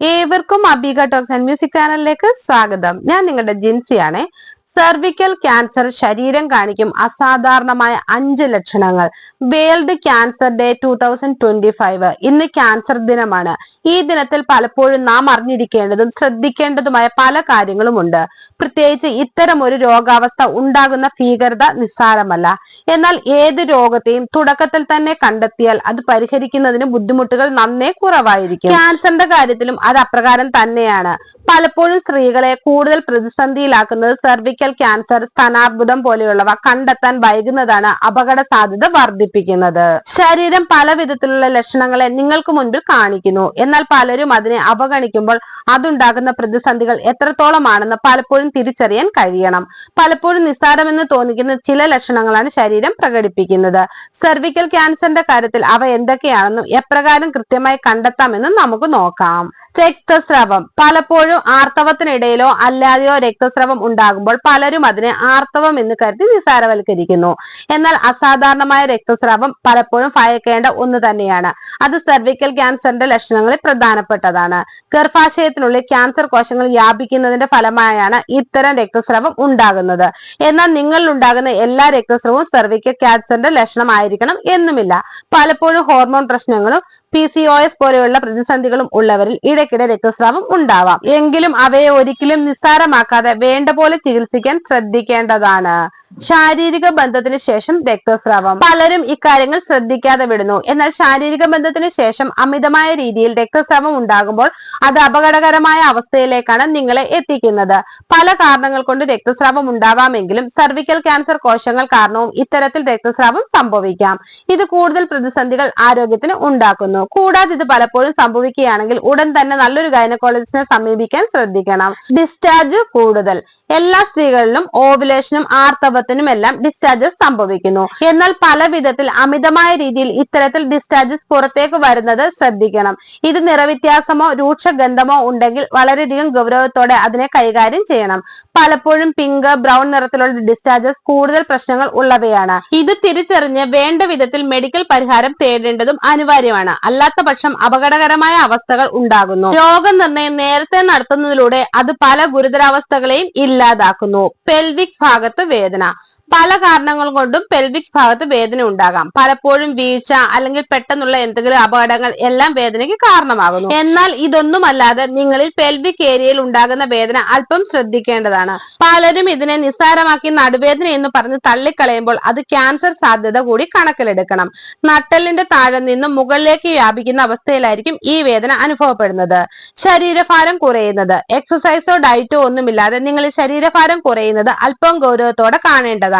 ഏവർക്കും അബിക talks and music ചാനലിലേക്ക് സ്വാഗതം. ഞാൻ നിങ്ങളുടെ ജിൻസിയാണ്. സെർവിക്കൽ ക്യാൻസർ ശരീരം കാണിക്കും അസാധാരണമായ അഞ്ച് ലക്ഷണങ്ങൾ. World cancer day two thousand twenty five ഇന്ന് ക്യാൻസർ ദിനമാണ്. ഈ ദിനത്തിൽ പലപ്പോഴും നാം അറിഞ്ഞിരിക്കേണ്ടതും ശ്രദ്ധിക്കേണ്ടതുമായ പല കാര്യങ്ങളുമുണ്ട്. പ്രത്യേകിച്ച് ഇത്തരം ഒരു രോഗാവസ്ഥ ഉണ്ടാകുന്ന ഭീകരത നിസ്സാരമല്ല. എന്നാൽ ഏത് രോഗത്തെയും തുടക്കത്തിൽ തന്നെ കണ്ടെത്തിയാൽ അത് പരിഹരിക്കുന്നതിന് ബുദ്ധിമുട്ടുകൾ നന്നേ കുറവായിരിക്കും. ക്യാൻസറിന്റെ കാര്യത്തിലും അത് അപ്രകാരം തന്നെയാണ്. പലപ്പോഴും സ്ത്രീകളെ കൂടുതൽ പ്രതിസന്ധിയിലാക്കുന്നത് സെർവിക്കൽ ക്യാൻസർ സ്ഥാനാർബുദം പോലെയുള്ളവ കണ്ടെത്താൻ വൈകുന്നതാണ് അപകട സാധ്യത വർദ്ധിപ്പിക്കുന്നത്. ശരീരം പല വിധത്തിലുള്ള ലക്ഷണങ്ങളെ നിങ്ങൾക്ക് മുൻപിൽ കാണിക്കുന്നു. എന്നാൽ പലരും അതിനെ അവഗണിക്കുമ്പോൾ അതുണ്ടാകുന്ന പ്രതിസന്ധികൾ എത്രത്തോളമാണെന്ന് പലപ്പോഴും തിരിച്ചറിയാൻ കഴിയണം. പലപ്പോഴും നിസ്സാരമെന്ന് തോന്നിക്കുന്ന ചില ലക്ഷണങ്ങളാണ് ശരീരം പ്രകടിപ്പിക്കുന്നത്. സെർവിക്കൽ ക്യാൻസറിന്റെ കാര്യത്തിൽ അവ എന്തൊക്കെയാണെന്നും എപ്രകാരം കൃത്യമായി കണ്ടെത്താമെന്നും നമുക്ക് നോക്കാം. രക്തസ്രാവം. പലപ്പോഴും ആർത്തവത്തിനിടയിലോ അല്ലാതെയോ രക്തസ്രവം ഉണ്ടാകുമ്പോൾ പലരും അതിനെ ആർത്തവം എന്ന് കരുതി നിസാരവൽക്കരിക്കുന്നു എന്നാൽ അസാധാരണമായ രക്തസ്രാവം പലപ്പോഴും ഭയക്കേണ്ട ഒന്ന് തന്നെയാണ്. അത് സെർവിക്കൽ ക്യാൻസറിന്റെ ലക്ഷണങ്ങളിൽ പ്രധാനപ്പെട്ടതാണ്. ഗർഭാശയത്തിനുള്ളിൽ ക്യാൻസർ കോശങ്ങൾ വ്യാപിക്കുന്നതിന്റെ ഫലമായാണ് ഇത്തരം രക്തസ്രാവം ഉണ്ടാകുന്നത്. എന്നാൽ നിങ്ങളിൽ ഉണ്ടാകുന്ന എല്ലാ രക്തസ്രവവും സെർവിക്കൽ ക്യാൻസറിന്റെ ലക്ഷണമായിരിക്കണം എന്നുമില്ല. പലപ്പോഴും ഹോർമോൺ പ്രശ്നങ്ങളും പി സി ഒ എസ് പോലെയുള്ള പ്രതിസന്ധികളും ഉള്ളവരിൽ ഇടയ്ക്കിടെ രക്തസ്രാവം ഉണ്ടാവാം. എങ്കിലും അവയെ ഒരിക്കലും നിസ്സാരമാക്കാതെ വേണ്ട പോലെ ചികിത്സിക്കാൻ ശ്രദ്ധിക്കേണ്ടതാണ്. ശാരീരിക ബന്ധത്തിന് ശേഷം രക്തസ്രാവം. പലരും ഇക്കാര്യങ്ങൾ ശ്രദ്ധിക്കാതെ വിടുന്നു. എന്നാൽ ശാരീരിക ബന്ധത്തിന് ശേഷം അമിതമായ രീതിയിൽ രക്തസ്രാവം ഉണ്ടാകുമ്പോൾ അത് അപകടകരമായ അവസ്ഥയിലേക്കാണ് നിങ്ങളെ എത്തിക്കുന്നത്. പല കാരണങ്ങൾ കൊണ്ട് രക്തസ്രാവം ഉണ്ടാവാമെങ്കിലും സർവിക്കൽ ക്യാൻസർ കോശങ്ങൾ കാരണവും ഇത്തരത്തിൽ രക്തസ്രാവം സംഭവിക്കാം. ഇത് കൂടുതൽ പ്രതിസന്ധികൾ ആരോഗ്യത്തിന് ഉണ്ടാക്കുന്നു. കൂടാതെ ഇത് പലപ്പോഴും സംഭവിക്കുകയാണെങ്കിൽ ഉടൻ തന്നെ നല്ലൊരു ഗൈനക്കോളജിസ്റ്റിനെ സമീപിക്കാൻ ശ്രദ്ധിക്കണം. ഡിസ്ചാർജ് കൂടുതൽ. എല്ലാ സ്ത്രീകളിലും ഓവുലേഷനും ആർത്തവത്തിനും എല്ലാം ഡിസ്ചാർജസ് സംഭവിക്കുന്നു. എന്നാൽ പല വിധത്തിൽ അമിതമായ രീതിയിൽ ഇത്തരത്തിൽ ഡിസ്ചാർജസ് പുറത്തേക്ക് വരുന്നത് ശ്രദ്ധിക്കണം. ഇത് നിറവ്യത്യാസമോ രൂക്ഷ ഗന്ധമോ ഉണ്ടെങ്കിൽ വളരെയധികം ഗൗരവത്തോടെ അതിനെ കൈകാര്യം ചെയ്യണം. പലപ്പോഴും പിങ്ക് ബ്രൗൺ നിറത്തിലുള്ള ഡിസ്ചാർജസ് കൂടുതൽ പ്രശ്നങ്ങൾ ഉള്ളവയാണ്. ഇത് തിരിച്ചറിഞ്ഞ് വേണ്ട വിധത്തിൽ മെഡിക്കൽ പരിഹാരം തേടേണ്ടതും അനിവാര്യമാണ്. അല്ലാത്ത പക്ഷം അപകടകരമായ അവസ്ഥകൾ ഉണ്ടാകുന്നു. രോഗനിർണയം നേരത്തെ നടത്തുന്നതിലൂടെ അത് പല ഗുരുതരാവസ്ഥകളെയും ഇല്ലാതാക്കുന്നു. പെൽവിക് ഭാഗത്ത് വേദന. പല കാരണങ്ങൾ കൊണ്ടും പെൽവിക് ഭാഗത്ത് വേദന ഉണ്ടാകാം. പലപ്പോഴും വീഴ്ച അല്ലെങ്കിൽ പെട്ടെന്നുള്ള എന്തെങ്കിലും അപകടങ്ങൾ എല്ലാം വേദനയ്ക്ക് കാരണമാകുന്നു. എന്നാൽ ഇതൊന്നുമല്ലാതെ നിങ്ങളിൽ പെൽവിക് ഏരിയയിൽ ഉണ്ടാകുന്ന വേദന അല്പം ശ്രദ്ധിക്കേണ്ടതാണ്. പലരും ഇതിനെ നിസ്സാരമാക്കി നടുവേദന എന്ന് പറഞ്ഞ് തള്ളിക്കളയുമ്പോൾ അത് ക്യാൻസർ സാധ്യത കൂടി കണക്കിലെടുക്കണം. നട്ടലിന്റെ താഴെ നിന്നും മുകളിലേക്ക് വ്യാപിക്കുന്ന അവസ്ഥയിലായിരിക്കും ഈ വേദന അനുഭവപ്പെടുന്നത്. ശരീരഭാരം കുറയുന്നത്. എക്സസൈസോ ഡയറ്റോ ഒന്നുമില്ലാതെ നിങ്ങളിൽ ശരീരഭാരം കുറയുന്നത് അല്പം ഗൗരവത്തോടെ കാണേണ്ടതാണ്.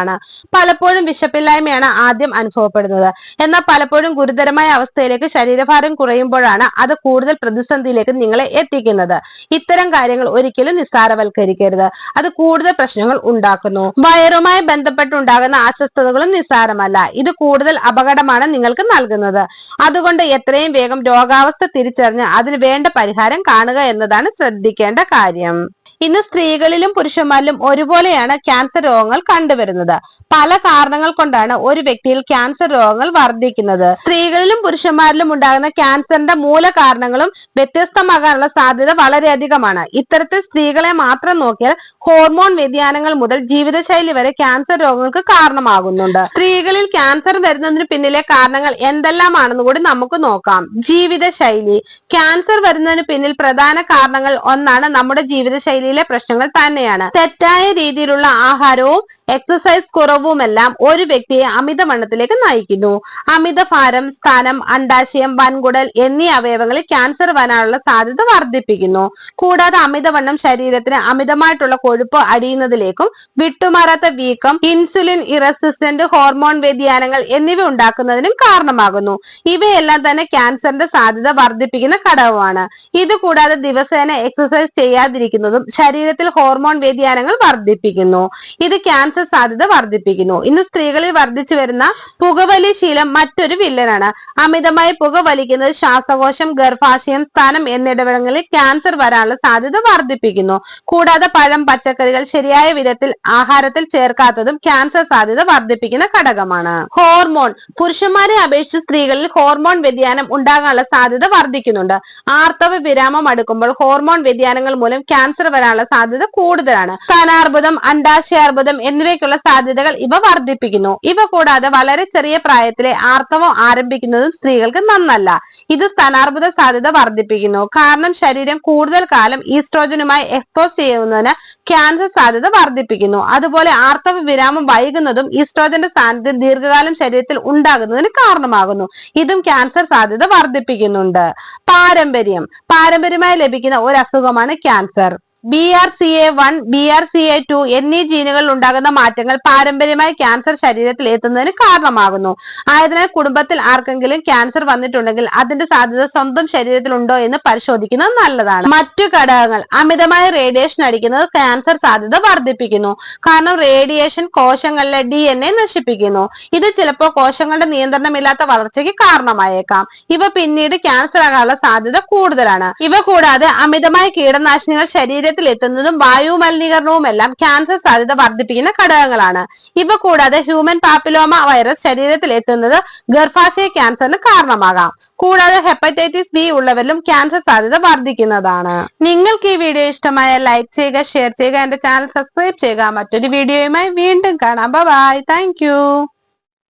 പലപ്പോഴും വിശപ്പില്ലായ്മയാണ് ആദ്യം അനുഭവപ്പെടുന്നത്. എന്നാൽ പലപ്പോഴും ഗുരുതരമായ അവസ്ഥയിലേക്ക് ശരീരഭാരം കുറയുമ്പോഴാണ് അത് കൂടുതൽ പ്രതിസന്ധിയിലേക്ക് നിങ്ങളെ എത്തിക്കുന്നത്. ഇത്തരം കാര്യങ്ങൾ ഒരിക്കലും നിസ്സാരവൽക്കരിക്കരുത്. അത് കൂടുതൽ പ്രശ്നങ്ങൾ ഉണ്ടാക്കുന്നു. വയറുമായി ബന്ധപ്പെട്ടുണ്ടാകുന്ന അസ്വസ്ഥതകളും നിസ്സാരമല്ല. ഇത് കൂടുതൽ അപകടമാണ് നിങ്ങൾക്ക് നൽകുന്നത്. അതുകൊണ്ട് എത്രയും വേഗം രോഗാവസ്ഥ തിരിച്ചറിഞ്ഞ് അതിന് വേണ്ട പരിഹാരം കാണുക എന്നതാണ് ശ്രദ്ധിക്കേണ്ട കാര്യം. ഇന്ന് സ്ത്രീകളിലും പുരുഷന്മാരിലും ഒരുപോലെയാണ് ക്യാൻസർ രോഗങ്ങൾ കണ്ടുവരുന്നത്. പല കാരണങ്ങൾ കൊണ്ടാണ് ഒരു വ്യക്തിയിൽ ക്യാൻസർ രോഗങ്ങൾ വർദ്ധിക്കുന്നത്. സ്ത്രീകളിലും പുരുഷന്മാരിലും ഉണ്ടാകുന്ന ക്യാൻസറിന്റെ മൂല കാരണങ്ങളും വ്യത്യസ്തമാകാനുള്ള സാധ്യത വളരെയധികമാണ്. ഇത്തരത്തിൽ സ്ത്രീകളെ മാത്രം നോക്കിയാൽ ഹോർമോൺ വ്യതിയാനങ്ങൾ മുതൽ ജീവിതശൈലി വരെ ക്യാൻസർ രോഗങ്ങൾക്ക് കാരണമാകുന്നുണ്ട്. സ്ത്രീകളിൽ ക്യാൻസർ വരുന്നതിന് പിന്നിലെ കാരണങ്ങൾ എന്തെല്ലാമാണെന്ന് കൂടി നമുക്ക് നോക്കാം. ജീവിതശൈലി. ക്യാൻസർ വരുന്നതിന് പിന്നിൽ പ്രധാന കാരണങ്ങൾ ഒന്നാണ് നമ്മുടെ ജീവിതശൈലിയിലെ പ്രശ്നങ്ങൾ തന്നെയാണ്. തെറ്റായ രീതിയിലുള്ള ആഹാരവും എക്സസൈസ് കുറവുമെല്ലാം ഒരു വ്യക്തിയെ അമിതവണ്ണത്തിലേക്ക് നയിക്കുന്നു. അമിത ഭാരം സ്ഥാനം അണ്ടാശയം വൻകുടൽ എന്നീ അവയവങ്ങളിൽ ക്യാൻസർ വരാനുള്ള സാധ്യത വർദ്ധിപ്പിക്കുന്നു. കൂടാതെ അമിതവണ്ണം ശരീരത്തിന് അമിതമായിട്ടുള്ള കൊഴുപ്പ് അടിയുന്നതിലേക്കും വിട്ടുമാറാത്ത വീക്കം ഇൻസുലിൻ ഇറസിസ്റ്റന്റ് ഹോർമോൺ വ്യതിയാനങ്ങൾ എന്നിവ ഉണ്ടാക്കുന്നതിനും കാരണമാകുന്നു. ഇവയെല്ലാം തന്നെ ക്യാൻസറിന്റെ സാധ്യത വർദ്ധിപ്പിക്കുന്ന ഘടകമാണ്. ഇത് കൂടാതെ ദിവസേന എക്സസൈസ് ചെയ്യാതിരിക്കുന്നതും ശരീരത്തിൽ ഹോർമോൺ വ്യതിയാനങ്ങൾ വർദ്ധിപ്പിക്കുന്നു. ഇത് ക്യാൻസർ സാധ്യത വർദ്ധിപ്പിക്കുന്നു. ഇന്ന് സ്ത്രീകളിൽ വർദ്ധിച്ചു വരുന്ന പുകവലി ശീലം മറ്റൊരു വില്ലനാണ്. അമിതമായി പുക വലിക്കുന്നത് ശ്വാസകോശം ഗർഭാശയം സ്ഥാനം എന്നിടങ്ങളിൽ ക്യാൻസർ വരാനുള്ള സാധ്യത വർദ്ധിപ്പിക്കുന്നു. കൂടാതെ പഴം പച്ചക്കറികൾ ശരിയായ വിധത്തിൽ ആഹാരത്തിൽ ചേർക്കാത്തതും ക്യാൻസർ സാധ്യത വർദ്ധിപ്പിക്കുന്ന ഘടകമാണ്. ഹോർമോൺ. പുരുഷന്മാരെ അപേക്ഷിച്ച് സ്ത്രീകളിൽ ഹോർമോൺ വ്യതിയാനം ഉണ്ടാകാനുള്ള സാധ്യത വർദ്ധിക്കുന്നുണ്ട്. ആർത്തവ വിരാമം അടുക്കുമ്പോൾ ഹോർമോൺ വ്യതിയാനങ്ങൾ മൂലം ക്യാൻസർ വരാനുള്ള സാധ്യത കൂടുതലാണ്. സ്ഥാനാർബുദം അണ്ടാശയാർബുദം എന്നിവയ്ക്കുള്ള സാധ്യതകൾ ഇവ വർദ്ധിപ്പിക്കുന്നു. ഇവ കൂടാതെ വളരെ ചെറിയ പ്രായത്തിലെ ആർത്തവം ആരംഭിക്കുന്നതും സ്ത്രീകൾക്ക് നന്നല്ല. ഇത് സ്ഥാനാർബുദ സാധ്യത വർദ്ധിപ്പിക്കുന്നു. കാരണം ശരീരം കൂടുതൽ കാലം ഈസ്ട്രോജനുമായി എക്സ്പോസ് ചെയ്യുന്നതിന് ക്യാൻസർ സാധ്യത വർദ്ധിപ്പിക്കുന്നു. അതുപോലെ ആർത്തവ വിരാമം വൈകുന്നതും ഈസ്ട്രോജന്റെ സാന്നിധ്യം ദീർഘകാലം ശരീരത്തിൽ ഉണ്ടാകുന്നതിന് കാരണമാകുന്നു. ഇതും ക്യാൻസർ സാധ്യത വർദ്ധിപ്പിക്കുന്നുണ്ട്. പാരമ്പര്യം. പാരമ്പര്യമായി ലഭിക്കുന്ന ഒരു അസുഖമാണ് cancer. B R C A one B R C A two എന്നീ ജീനുകളിൽ ഉണ്ടാകുന്ന മാറ്റങ്ങൾ പാരമ്പര്യമായി ക്യാൻസർ ശരീരത്തിൽ എത്തുന്നതിന് കാരണമാകുന്നു. ആയതിനാൽ കുടുംബത്തിൽ ആർക്കെങ്കിലും ക്യാൻസർ വന്നിട്ടുണ്ടെങ്കിൽ അതിന്റെ സാധ്യത സ്വന്തം ശരീരത്തിൽ ഉണ്ടോ എന്ന് പരിശോധിക്കുന്നത് നല്ലതാണ്. മറ്റു ഘടകങ്ങൾ അമിതമായ റേഡിയേഷൻ അടിക്കുന്നത് ക്യാൻസർ സാധ്യത വർദ്ധിപ്പിക്കുന്നു. കാരണം റേഡിയേഷൻ കോശങ്ങളിലെ ഡി എൻ എ നശിപ്പിക്കുന്നു. ഇത് ചിലപ്പോൾ കോശങ്ങളുടെ നിയന്ത്രണമില്ലാത്ത വളർച്ചയ്ക്ക് കാരണമായേക്കാം. ഇവ പിന്നീട് ക്യാൻസർ ആകാനുള്ള സാധ്യത കൂടുതലാണ്. ഇവ കൂടാതെ അമിതമായ കീടനാശിനികൾ ശരീരത്തിൽ എത്തുന്നതും വായു മലിനീകരണവും എല്ലാം ക്യാൻസർ സാധ്യത വർദ്ധിപ്പിക്കുന്ന ഘടകങ്ങളാണ്. ഇവ കൂടാതെ ഹ്യൂമൻ പാപ്പിലോമ വൈറസ് ശരീരത്തിൽ എത്തുന്നത് ഗർഭാശയ ക്യാൻസറിന് കാരണമാകാം. കൂടാതെ ഹെപ്പറ്റൈറ്റിസ് ബി ഉള്ളവരിലും ക്യാൻസർ സാധ്യത വർദ്ധിക്കുന്നതാണ്. നിങ്ങൾക്ക് ഈ വീഡിയോ ഇഷ്ടമായ ലൈക്ക് ചെയ്യുക ഷെയർ ചെയ്യുക എന്റെ ചാനൽ സബ്സ്ക്രൈബ് ചെയ്യുക. മറ്റൊരു വീഡിയോയുമായി വീണ്ടും കാണാം. Bye thank